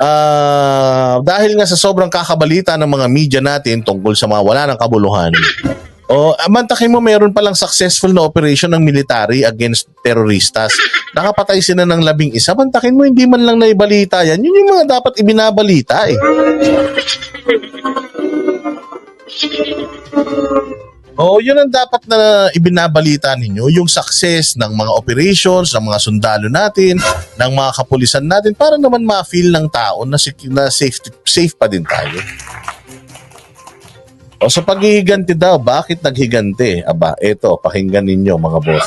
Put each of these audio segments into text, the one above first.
ah, dahil nga sa sobrang kakabalita ng mga media natin tungkol sa mga wala ng kabuluhan, o oh, mantakin mo meron palang successful na operation ng military against terroristas. Nakapatay sila ng labing isa. Mantakin mo hindi man lang naibalita yan. Yun yung mga dapat ibinabalita eh. Oo, yun ang dapat na ibinabalita ninyo, yung success ng mga operations, ng mga sundalo natin, ng mga kapulisan natin, para naman ma-feel ng tao na, na safe, safe pa din tayo. O sa paghihiganti daw, bakit naghiganti? Aba, eto, pakinggan ninyo mga boss.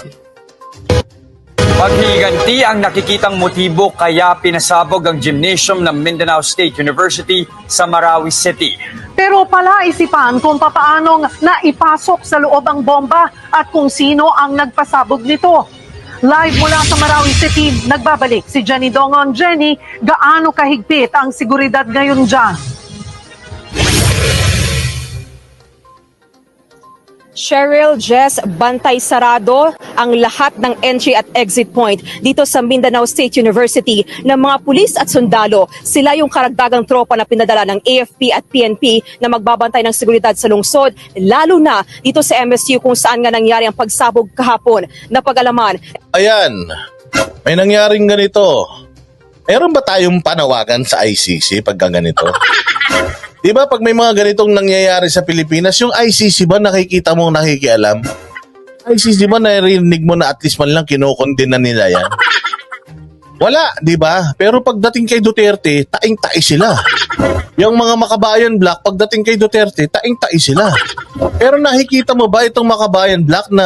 Paghiganti ang nakikitang motibo kaya pinasabog ang gymnasium ng Mindanao State University sa Marawi City. Pero palaisipan kung papaanong naipasok sa loob ang bomba at kung sino ang nagpasabog nito. Live mula sa Marawi City, nagbabalik si Jenny Dongon. Jenny, gaano kahigpit ang seguridad ngayon dyan? Cheryl Jess Bantay Sarado ang lahat ng entry at exit point dito sa Mindanao State University ng mga pulis at sundalo. Sila yung karagdagang tropa na pinadala ng AFP at PNP na magbabantay ng seguridad sa lungsod, lalo na dito sa MSU kung saan nga nangyari ang pagsabog kahapon na pag-alaman. Ayan, may nangyaring ganito. Meron ba tayong panawagan sa ICC pag ganito? Di ba pag may mga ganitong nangyayari sa Pilipinas, yung ICC ba nakikita mo nakikialam? ICC ba narinig mo na at least man lang kinokondena nila yan? Wala, di ba? Pero pagdating kay Duterte, taing-tai sila. Yung mga makabayan black, pagdating kay Duterte, taing-tai sila. Pero nakikita mo ba itong makabayan black na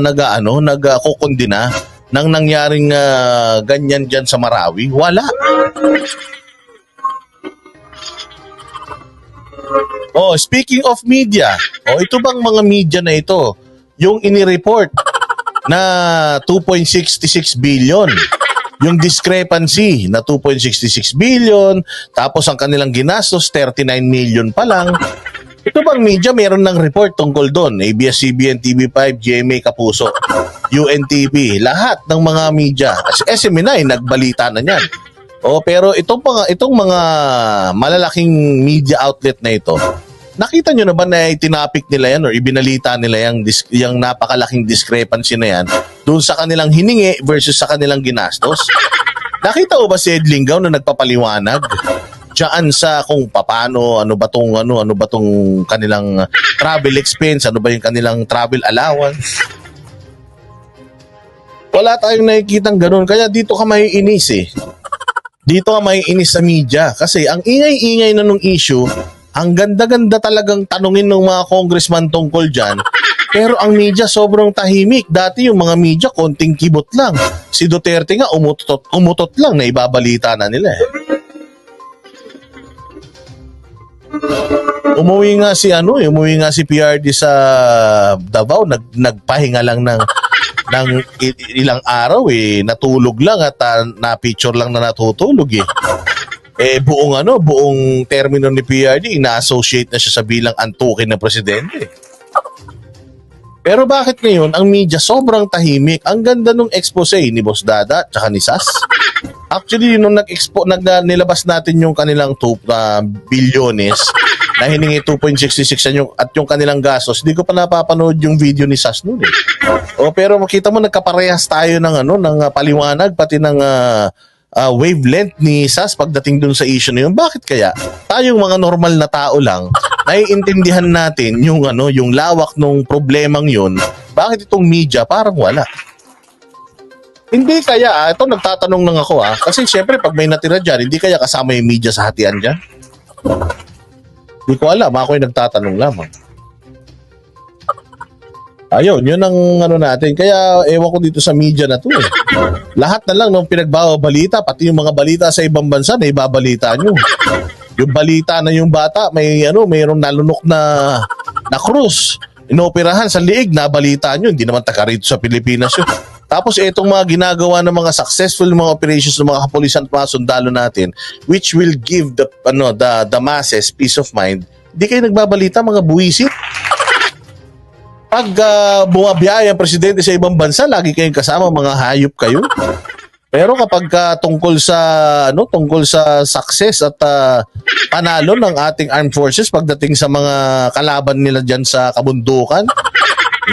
nag-ano, nagkukondena ng nangyaring ah, ganyan dyan sa Marawi? Wala. Oh, speaking of media, oh, ito bang mga media na ito, yung inireport na 2.66 billion, yung discrepancy na 2.66 billion, tapos ang kanilang ginastos 39 million pa lang. Ito bang media meron ng report tungkol doon? ABS-CBN, TV5, GMA Kapuso, UNTV, lahat ng mga media. SMNI, nagbalita na niyan. Oh, pero itong mga itong mga malalaking media outlet na ito, nakita nyo na ba na itinapik nila yan or ibinalita nila yung, yung napakalaking discrepancy na yan doon sa kanilang hiningi versus sa kanilang ginastos? Nakita mo ba si Ed Lingaw na nagpapaliwanag? Diyan sa kung paano, ano ba tong ano, ano ba tong kanilang travel expense, ano ba yung kanilang travel allowance? Wala tayong nakikitang ganun. Kaya dito ka maiinis eh dito ka maiinis sa media kasi ang ingay-ingay na nung issue, ang ganda-ganda talagang tanungin ng mga congressman tungkol dyan. Pero ang media sobrang tahimik. Dati yung mga media konting kibot lang. Si Duterte nga umutot, umutot lang na ibabalita na nila eh. Umuwi nga si ano, eh, umuwi nga si PRD sa Davao, nag nagpahinga lang ng ng ilang araw eh, natulog lang at ah, na-picture lang na natutulog eh. Eh buong ano, buong termino ni PRD, ina-associate na siya sa bilang antukin ng presidente. Pero bakit ngayon ang media sobrang tahimik? Ang ganda nung expose ni Boss Dada at ni Sas. Actually, nung nag-expo, nag, nilabas natin yung kanilang 2 uh, bilyones na hiningi 2.66 yan yung, at yung kanilang gastos, hindi ko pa napapanood yung video ni Sas noon eh. O pero makita mo nagkaparehas tayo ng ano ng uh, paliwanag pati ng uh, uh, wavelength ni Sas pagdating dun sa issue na yun. Bakit kaya? Tayong mga normal na tao lang, naiintindihan natin yung ano, yung lawak ng problemang yun. Bakit itong media parang wala? Hindi kaya, ah, ito nagtatanong lang ako ah. Kasi syempre pag may natira dyan, hindi kaya kasama yung media sa hatian dyan? Hindi ko alam, ako yung nagtatanong lamang. Ayun, yun ang ano natin. Kaya ewan ko dito sa media na to eh. Lahat na lang ng pinagbabalita, pati yung mga balita sa ibang bansa na ibabalita nyo. Yung balita na yung bata, may ano, mayroong nalunok na na krus. Inoperahan sa liig, nabalita nyo. Hindi naman taga rito sa Pilipinas yun. Tapos itong mga ginagawa ng mga successful mga operations ng mga kapulisan at mga sundalo natin, which will give the ano the the masses peace of mind. Hindi kayo nagbabalita mga buwisit pag uh, bumabiyaya ang presidente sa ibang bansa, lagi kayong kasama, mga hayop kayo. Pero kapag ka tungkol sa ano, tungkol sa success at ah, panalo ng ating armed forces pagdating sa mga kalaban nila diyan sa kabundukan,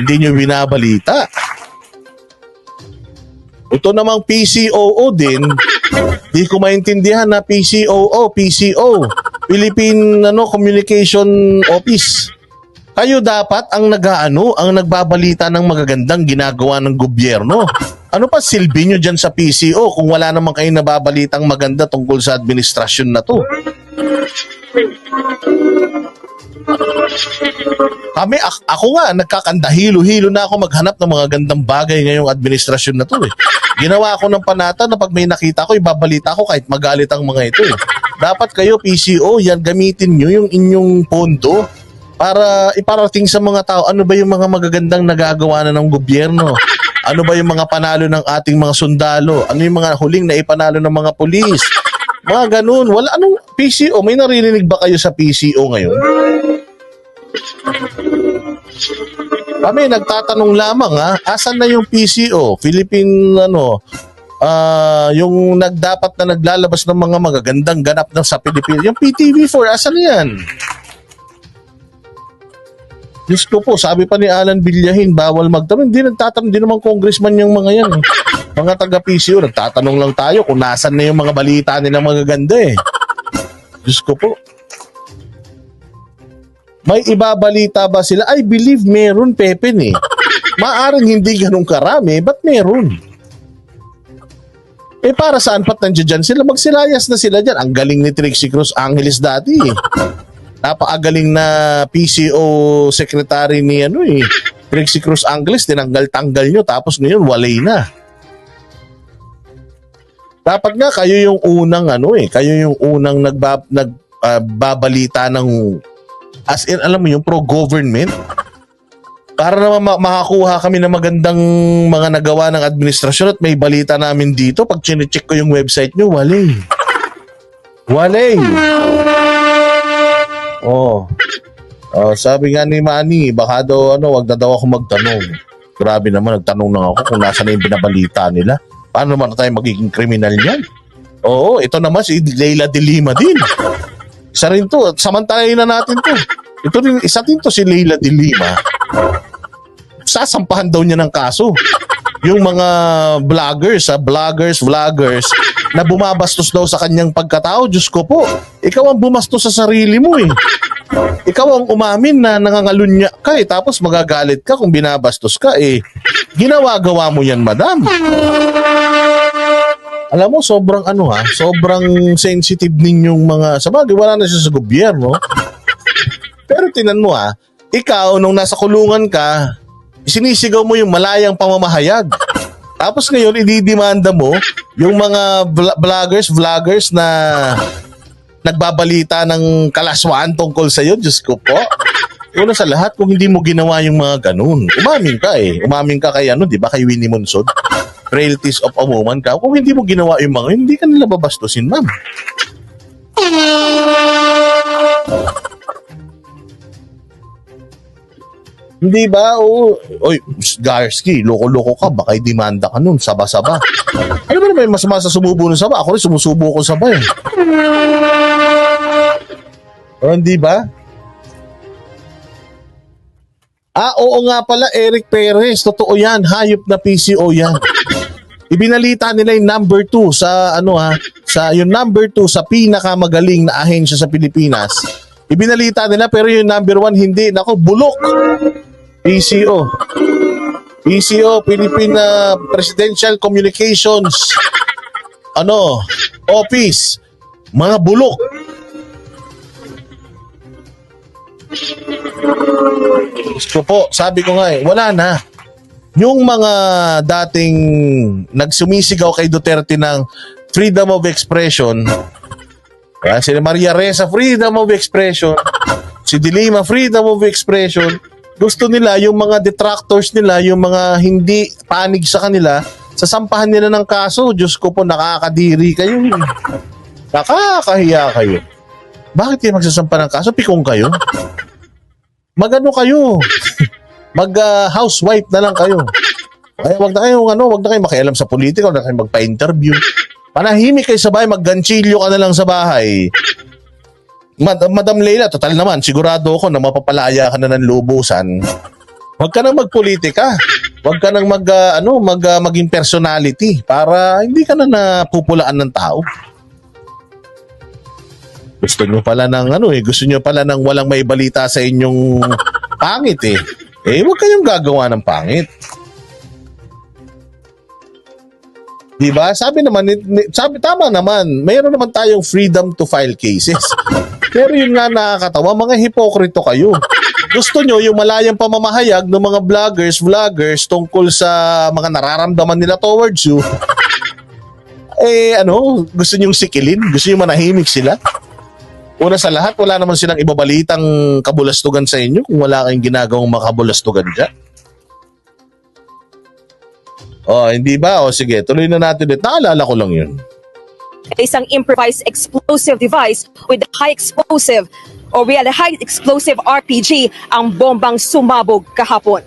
hindi nyo binabalita. Ito namang PCOO din, di ko maintindihan na PCOO, PCO, Philippine ano, Communication Office. Kayo dapat ang nagaano, ang nagbabalita ng magagandang ginagawa ng gobyerno. Ano pa silbi nyo dyan sa PCO kung wala naman kayong nababalitang maganda tungkol sa administrasyon na to? Kami, ak- ako nga, nagkakandahilo-hilo na ako maghanap ng mga gandang bagay ngayong administrasyon na to eh. Ginawa ko ng panata na pag may nakita ko, ibabalita ko kahit magalit ang mga ito eh. Dapat kayo, PCO, yan gamitin nyo yung inyong pondo para iparating sa mga tao ano ba yung mga magagandang nagagawa na ng gobyerno. Ano ba yung mga panalo ng ating mga sundalo? Ano yung mga huling na ipanalo ng mga pulis? Mga ganun. Wala anong PCO? May naririnig ba kayo sa PCO ngayon? Kami nagtatanong lamang ha, asan na yung PCO? Philippine ano, ah yung nagdapat na naglalabas ng mga magagandang ganap na sa Pilipinas. Yung PTV4, asan yan? Diyos po, sabi pa ni Alan Villahin, bawal magtanong. Hindi nagtatanong, hindi naman congressman yung mga yan. eh. Mga taga-PCO, nagtatanong lang tayo kung nasan na yung mga balita nila magaganda eh. Diyos ko po. May ibabalita ba sila? I believe meron, Pepin eh. Maaring hindi ganun karami, but meron. Eh para saan pat nandiyan sila? Magsilayas na sila dyan. Ang galing ni Trixie Cruz Angeles dati eh. Napakagaling na PCO secretary ni ano eh. Trixie Cruz Angeles, tinanggal-tanggal nyo tapos ngayon walay na. Dapat nga kayo yung unang ano eh, kayo yung unang nagbab, nagbabalita ng as in alam mo yung pro-government para naman ma- makakuha kami ng magandang mga nagawa ng administrasyon at may balita namin dito. Pag chinecheck ko yung website nyo, wala eh. Oh. Oh, sabi nga ni Manny, baka daw ano, wag na daw ako magtanong. Grabe naman, nagtanong na ako kung nasa na yung binabalita nila. Paano naman tayo magiging kriminal niyan? Oo, ito naman si Leila de Lima din. Isa rin to, samantalayin na natin to. Ito rin, isa din to si Leila de Lima. Sasampahan daw niya ng kaso. Yung mga vloggers, ha, vloggers, vloggers, na bumabastos daw sa kanyang pagkatao, Diyos ko po, ikaw ang bumastos sa sarili mo eh. Ikaw ang umamin na nangangalunya ka eh, tapos magagalit ka kung binabastos ka eh. Ginawa-gawa mo yan, madam. Alam mo, sobrang ano ha, sobrang sensitive ninyong mga, sa bagay, wala na siya sa gobyerno. Pero tinan mo ha, ikaw nung nasa kulungan ka, sinisigaw mo yung malayang pamamahayag. Tapos ngayon, ididimanda mo yung mga vl- vloggers, vloggers na nagbabalita ng kalaswaan tungkol sa'yo, Diyos ko po. Una sa lahat, kung hindi mo ginawa yung mga ganun, umamin ka eh. Umamin ka kay ano, di ba, kay Winnie Monsod. Frailties of a woman ka. Kung hindi mo ginawa yung mga hindi ka nila babastusin, ma'am. Hindi ba? Oo. Oy, Garski, loko-loko ka. Baka demanda ka nun. Saba-saba. Ano ba naman mas sa sumubo ng saba? Ako rin sumusubo ko saba eh. O, hindi ba? Ah, oo nga pala, Eric Perez. Totoo yan. Hayop na PCO yan. Ibinalita nila yung number 2 sa ano ha, sa yung number 2 sa pinakamagaling na ahensya sa Pilipinas. Ibinalita nila pero yung number 1 hindi. Nako, bulok. PCO. PCO, Philippine uh, Presidential Communications ano, office. Mga bulok. Gusto po, sabi ko nga eh, wala na. Yung mga dating nagsumisigaw kay Duterte ng freedom of expression, ah, si Maria Reza, freedom of expression, si Dilima, freedom of expression, gusto nila yung mga detractors nila, yung mga hindi panig sa kanila, sasampahan nila ng kaso. Diyos ko po, nakakadiri kayo. Nakakahiya kayo. Bakit kayo magsasampa ng kaso? Pikong kayo? Magano kayo? Mag ah, housewife na lang kayo. Kaya wag na kayong ano, wag na kayong makialam sa politika, wag na kayong magpa-interview. Panahimik kayo sa bahay, magganchilyo ka na lang sa bahay. Mad- Madam Leila, total naman, sigurado ako na mapapalaya ka na ng lubusan. Huwag ka nang magpolitika. Huwag ka nang mag, ah, ano, mag, ah, maging personality para hindi ka na napupulaan ng tao. Gusto nyo pala ng ano eh, gusto nyo pala ng walang may balita sa inyong pangit eh. Eh, huwag kayong gagawa ng pangit. Di ba? Sabi naman, sabi tama naman, mayroon naman tayong freedom to file cases. Pero yun nga nakakatawa, mga hipokrito kayo. Gusto nyo yung malayang pamamahayag ng mga vloggers, vloggers tungkol sa mga nararamdaman nila towards you. Eh ano, gusto nyo sikilin? Gusto nyo manahimik sila? Una sa lahat, wala naman silang ibabalitang kabulastugan sa inyo kung wala kayong ginagawang makabulastugan dyan. Oh, hindi ba? O sige, tuloy na natin ulit. Naalala ko lang yun. isang improvised explosive device with high explosive or real high explosive RPG ang bombang sumabog kahapon.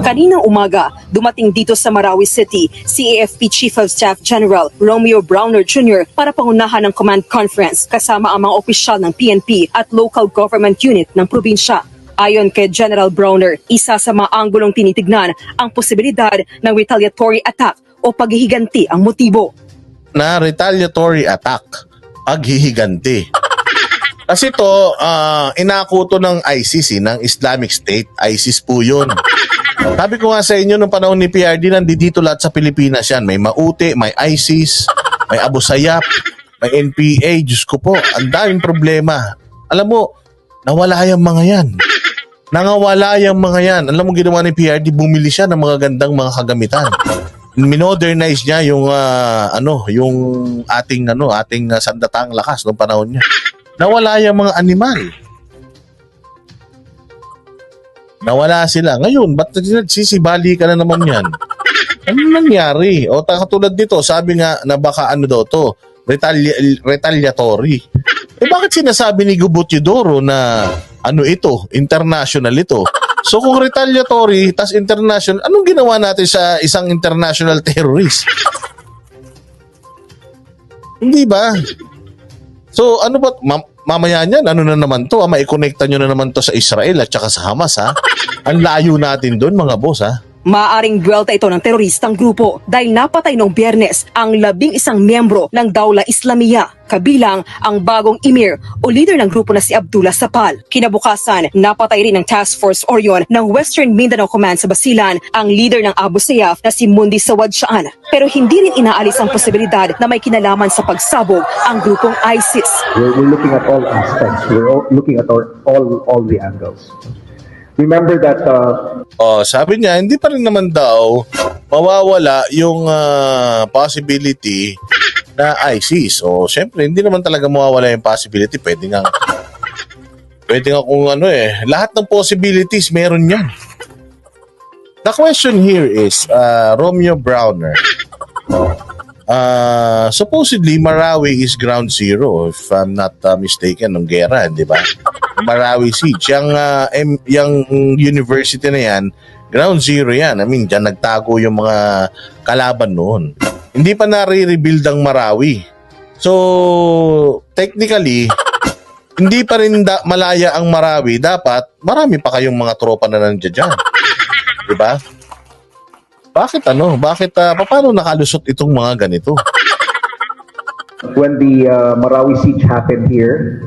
Kaninang umaga, dumating dito sa Marawi City si AFP Chief of Staff General Romeo Browner Jr. para pangunahan ng command conference kasama ang mga opisyal ng PNP at local government unit ng probinsya. Ayon kay General Browner, isa sa mga anggulong tinitignan ang posibilidad ng retaliatory attack o paghihiganti ang motibo. na retaliatory attack, paghihiganti. Kasi to, ah, inako to ng eh, ng Islamic State. ISIS po yun. Sabi ko nga sa inyo, nung panahon ni PRD, nandito lahat sa Pilipinas yan. May Mauti, may ISIS, may Abu Sayyaf, may NPA. Diyos ko po, ang daming problema. Alam mo, nawala yung mga yan. Nangawala yung mga yan. Alam mo ginawa ni PRD, bumili siya ng mga gandang mga kagamitan minodernize niya yung ah, ano, yung ating ano, ating uh, sandatang lakas noong panahon niya. Nawala yung mga animal. Nawala sila. Ngayon, ba't sisibali ka na naman yan? Ano nangyari? O katulad dito, sabi nga na baka ano daw to, retali- retaliatory. Eh bakit sinasabi ni Gubutidoro na ano ito, international ito? So kung retaliatory, tas international, anong ginawa natin sa isang international terrorist? Hindi ba? So ano ba, ma- mamaya niyan, ano na naman to, ah, maikonekta nyo na naman to sa Israel at saka sa Hamas ha? Ang layo natin doon mga boss ha? Maaring buwelta ito ng teroristang grupo dahil napatay noong biyernes ang labing isang miyembro ng Dawla Islamia, kabilang ang bagong emir o leader ng grupo na si Abdullah Sapal. Kinabukasan, napatay rin ng Task Force Orion ng Western Mindanao Command sa Basilan ang leader ng Abu Sayyaf na si Mundi Sawad Shaan. Pero hindi rin inaalis ang posibilidad na may kinalaman sa pagsabog ang grupong ISIS. We're, we're looking at all aspects. We're all looking at all, all, all the angles. Remember that uh, Oh, sabi niya, hindi pa rin naman daw mawawala yung ah, possibility na ISIS. O, syempre, hindi naman talaga mawawala yung possibility. Pwede nga, pwede nga kung ano eh, lahat ng possibilities meron yan. The question here is, uh, Romeo Browner, uh, supposedly Marawi is ground zero if I'm not uh, mistaken ng gera, di ba? Marawi Siege. Yung, uh, em- yung university na yan, ground zero yan. I mean, dyan nagtago yung mga kalaban noon. Hindi pa nare-rebuild ang Marawi. So, technically, hindi pa rin da- malaya ang Marawi. Dapat, marami pa kayong mga tropa na nandiyan dyan. Di ba? Bakit ano? Bakit, uh, paano nakalusot itong mga ganito? when the uh, Marawi siege happened here,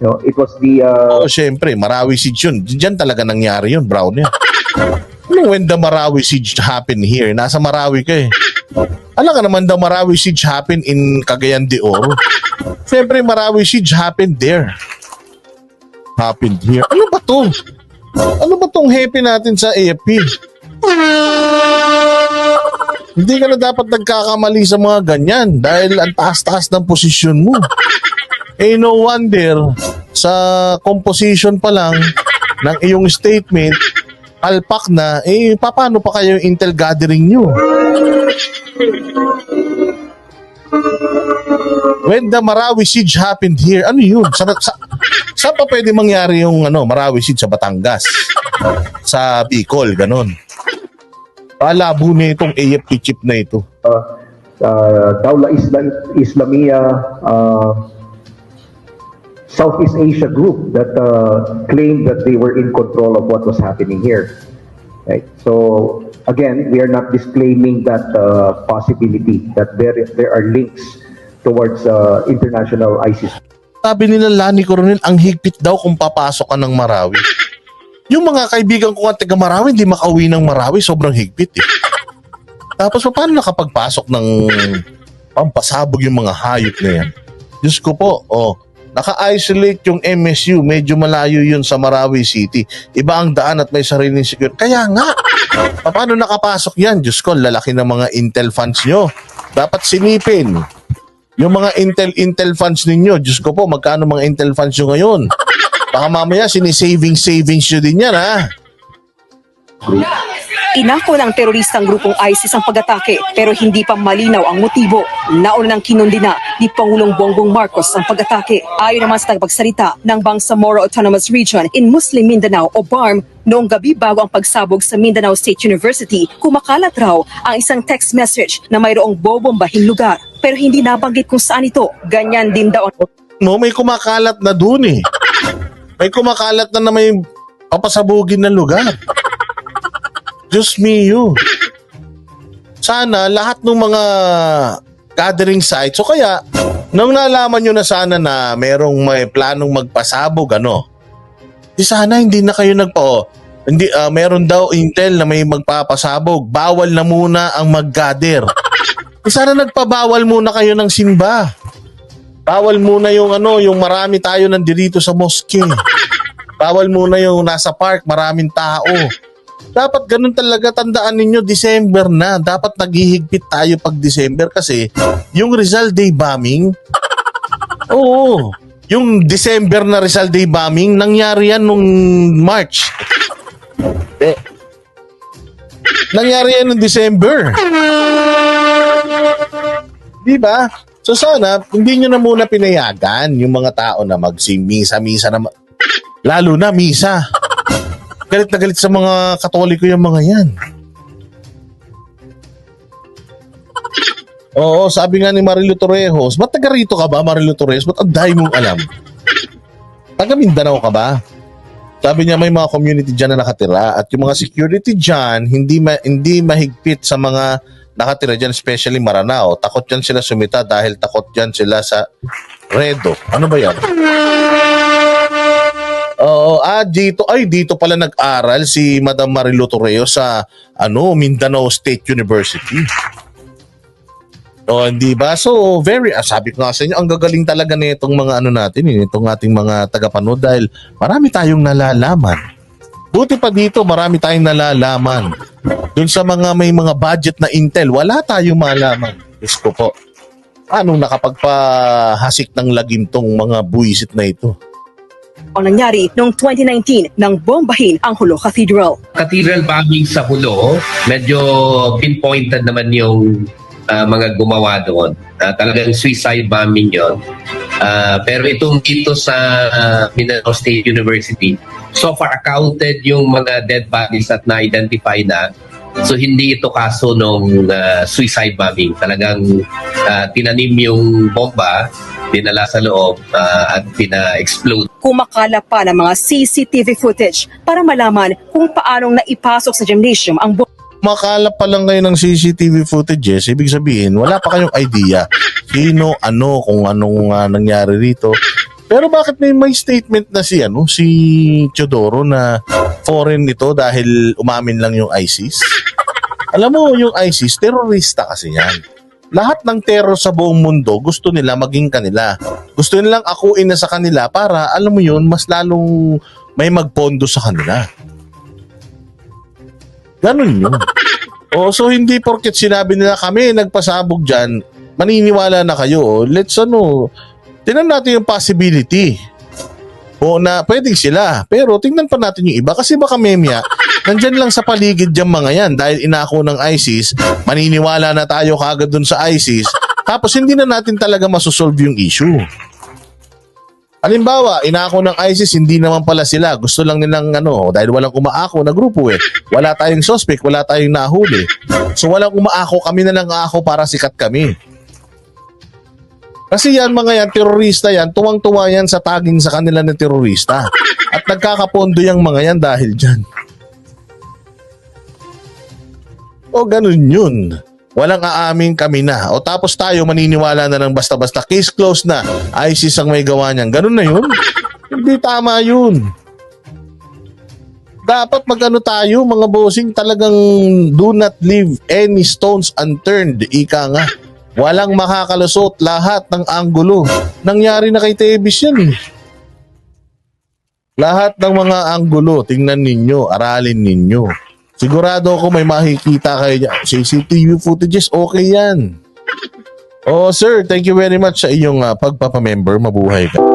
you know, it was the uh, Oo, syempre, Marawi Siege yun. Diyan talaga nangyari yun, Brown yan. Ano when the Marawi Siege happened here? Nasa Marawi ka eh. Alam ka naman the Marawi Siege happened in Cagayan de Oro. Syempre, Marawi Siege happened there. Happened here. Ano ba to? Ano ba tong happy natin sa AFP? Hindi ka na dapat nagkakamali sa mga ganyan dahil ang taas-taas ng posisyon mo. Eh no wonder sa composition pa lang ng iyong statement alpak na eh paano pa kayo intel gathering nyo? When the Marawi siege happened here, ano yun? Sa, sa, Saan pa pwede mangyari yung ano, Marawi Seed sa Batangas? Sa Bicol, ganun. Palabo na itong AFP chip na ito. uh, uh, Daula Islam, Islamia, uh, Southeast Asia group that uh, claimed that they were in control of what was happening here. Right. So again, we are not disclaiming that uh, possibility that there there are links towards uh, international ISIS Sabi nila Lani Coronel, ang higpit daw kung papasok ka ng Marawi. Yung mga kaibigan ko nga taga Marawi, hindi makauwi ng Marawi, sobrang higpit eh. Tapos paano nakapagpasok ng pampasabog yung mga hayop na yan? Diyos ko po, oh, naka-isolate yung MSU, medyo malayo yun sa Marawi City. Iba ang daan at may sariling security. Kaya nga, paano nakapasok yan? Diyos ko, lalaki ng mga intel funds nyo. Dapat sinipin. Yung mga Intel Intel funds ninyo, Diyos ko po, magkano mga Intel funds nyo ngayon? Baka mamaya sinisaving savings nyo din yan ha. Inako ng teroristang grupong ISIS ang pag-atake pero hindi pa malinaw ang motibo. Nauna nang kinundina ni Pangulong Bongbong Marcos ang pag-atake. Ayon naman sa tagapagsalita ng Bangsamoro Autonomous Region in Muslim Mindanao o BARM, noong gabi bago ang pagsabog sa Mindanao State University, kumakalat raw ang isang text message na mayroong bobombahing lugar. Pero hindi nabanggit kung saan ito. Ganyan din daw No, may kumakalat na dun eh. May kumakalat na na may papasabugin na lugar. Diyos mio. Sana lahat ng mga gathering sites, o kaya, nung nalaman nyo na sana na merong may planong magpasabog, ano, di sana hindi na kayo nagpa, hindi, ah, meron daw intel na may magpapasabog, bawal na muna ang mag-gather. Sana nagpabawal muna kayo ng simba. Bawal muna yung ano, yung marami tayo nandirito sa mosque. Bawal muna yung nasa park, maraming tao. Dapat ganun talaga tandaan ninyo, December na. Dapat naghihigpit tayo pag December kasi yung Rizal Day bombing, oo, yung December na Rizal Day bombing, nangyari yan nung March. Eh, nangyari yan nung December. Di ba? So sana, hindi nyo na muna pinayagan yung mga tao na magsimisa-misa na ma- lalo na misa. Galit na galit sa mga katoliko yung mga yan. Oo, sabi nga ni Marilo Torrejos, ba't taga rito ka ba, Marilo Torrejos? Ba't ang dahil mong alam? Taga Mindanao ka ba? Sabi niya may mga community dyan na nakatira at yung mga security dyan hindi, ma- hindi mahigpit sa mga nakatira dyan, especially Maranao. Takot dyan sila sumita dahil takot dyan sila sa Redo. Ano ba yan? Oo, ah, dito, ay, dito pala nag-aral si Madam Marilo Torreo sa, ano, Mindanao State University. O, hindi ba? So, very, ah, sabi ko nga sa inyo, ang gagaling talaga nitong mga ano natin, eh, itong ating mga tagapanood dahil marami tayong nalalaman. Buti pa dito, marami tayong nalalaman. Doon sa mga may mga budget na intel, wala tayong malaman. Diyos ko po. Anong nakapagpahasik ng lagim tong mga buwisit na ito? Ang nangyari noong 2019 nang bombahin ang Hulo Cathedral. cathedral bombing sa Hulo, medyo pinpointed naman yung ah, mga gumawa doon. Ah, talagang suicide bombing yon. Ah, pero itong dito sa ah, Mindanao State University, so far accounted yung mga dead bodies at na-identify na. So hindi ito kaso ng suicide bombing. Talagang ah, tinanim yung bomba, dinala sa loob ah, at pina-explode kumakala pa ng mga CCTV footage para malaman kung paanong naipasok sa gymnasium ang bomba. makalap pa lang kayo ng CCTV footages, ibig sabihin, wala pa kayong idea sino, ano, kung anong ah, nangyari rito. Pero bakit may may statement na si ano si Teodoro na foreign ito dahil umamin lang yung ISIS? Alam mo, yung ISIS, terorista kasi yan. Lahat ng terror sa buong mundo, gusto nila maging kanila. Gusto nilang akuin na sa kanila para, alam mo yun, mas lalong may magpondo sa kanila. Ganun yun. O, so hindi porket sinabi nila kami nagpasabog dyan, maniniwala na kayo. Let's ano, tinan natin yung possibility. O na pwedeng sila. Pero tingnan pa natin yung iba kasi baka memya, nandyan lang sa paligid yung mga yan dahil inako ng ISIS, maniniwala na tayo kagad dun sa ISIS, tapos hindi na natin talaga masosolve yung issue. Halimbawa, inako ng ISIS, hindi naman pala sila. Gusto lang nilang ano, dahil walang umaako na grupo eh. Wala tayong suspect, wala tayong nahuli. So walang umaako, kami na lang ako para sikat kami. Kasi yan mga yan, terorista yan, tuwang-tuwa yan sa taging sa kanila ng terorista. At nagkakapondo yung mga yan dahil dyan. O ganun yun. Walang aamin kami na. O tapos tayo maniniwala na lang basta-basta. Case closed na. ISIS ang may gawa niyan. Ganun na yun. Hindi tama yun. Dapat magano tayo mga bossing talagang do not leave any stones unturned. Ika nga. Walang makakalusot lahat ng anggulo. Nangyari na kay Tebis yan eh. Lahat ng mga anggulo, tingnan ninyo, aralin ninyo. Sigurado ako may makikita kayo dyan. CCTV footages, okay yan. Oh, sir, thank you very much sa iyong ah, pagpapamember. Mabuhay ka.